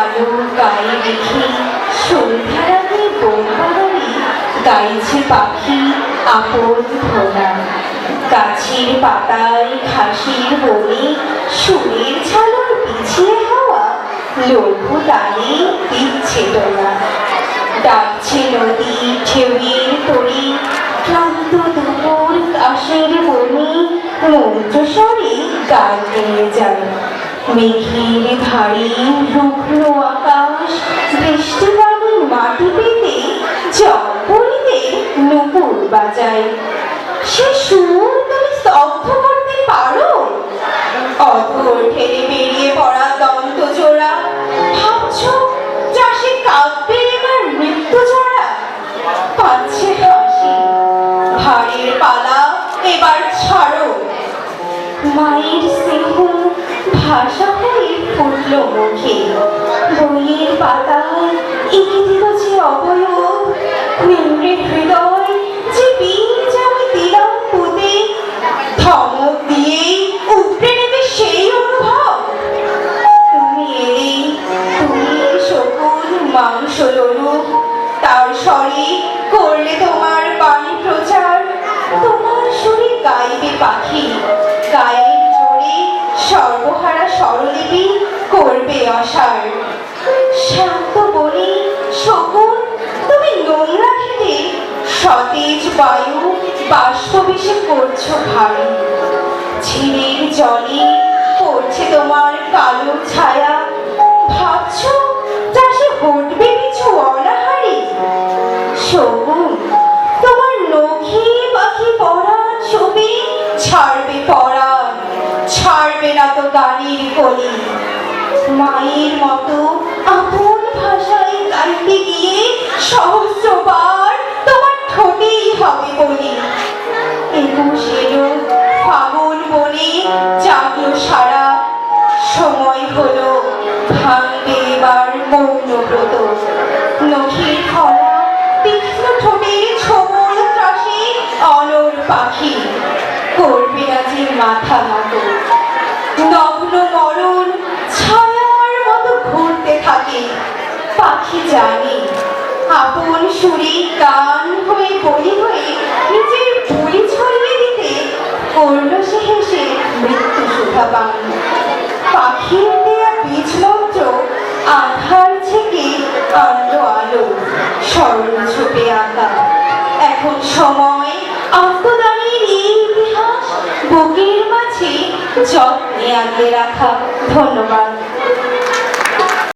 আলো গায়ে দেখি, সন্ধ্যারাতে বনপাহাড়ি গাইছে পাখি আপন ভোলা গাছের পাতায় ঘাসের বনে সুরের ঝালর পিছিয়ে হাওয়া লঘু তালে দিচ্ছে তোলা ডাকছে নদী ঢেউয়ের মেঘের ভারী রুগ্ন আকাশ, বৃষ্টি পানি মাটি পেতে পড়িতে নুপুর বাজায়। সে সুর তুমি স্তব্ধ করতে পারো? অধর ঠেলে বেরিয়ে পড়া দন্ত জোড়া, ভাবছ চাষে কাঁদবে এবার মৃত্যু জোড়া? পাচ্ছে হাসি, ভারের পালা এবার ছাড়ো। মায়ের ভাষা হয়ে ফুটল মুখে। বইয়ের পাতায় এঁকে দিল যে অবয়ব। নিম্নে হৃদয় যে বীজ আমি দিলাম পুঁতে, ধমক দিয়েই উপড়ে নেবে সেই অনুভব। তুমি এলে, তুমি শকুন মাংস লড়ু তার স্বরে করলে তোমার বাণী প্রচার। তোমার সুরে গাইবে পাখি। সর্বহারা স্বরলিপি করবে অসার শান্ত বলি, শকুন, তুমি নোংরা খেতে সতেজ বায়ু বাষ্পবেশে করছ ভারী। ঝিরির জলে পড়ছে তোমার কালো ছায়া। ভাবছ মায়ের মতো আপন ভাষায় গাইতে গিয়ে সহস্রবার তোমার ঠোঁটেই হবে বলি। একুশ ফাগুন সারা। সময় হলো, ভাঙবে এবার মৌন ব্রত নখের খরা, তীক্ষ্ণ ঠোঁটের ছোবল ত্রাসে অনর পাখি। করবে আজি মাথা নত। পাখি জানে। আপন সুরে গান হয়ে বলি হয়ে নিজের বলি ছড়িয়ে দিতে করল সে হেসে মৃত্যু সুধা পান পাখির দেয়া বীজ মন্ত্র আধার থেকে আনলো আলো, স্মরণ ছোপে আঁকা। এখন সময় আত্মদানের এই ইতিহাস, বুকের মাঝে যত্নে আগলে রাখা। ধন্যবাদ।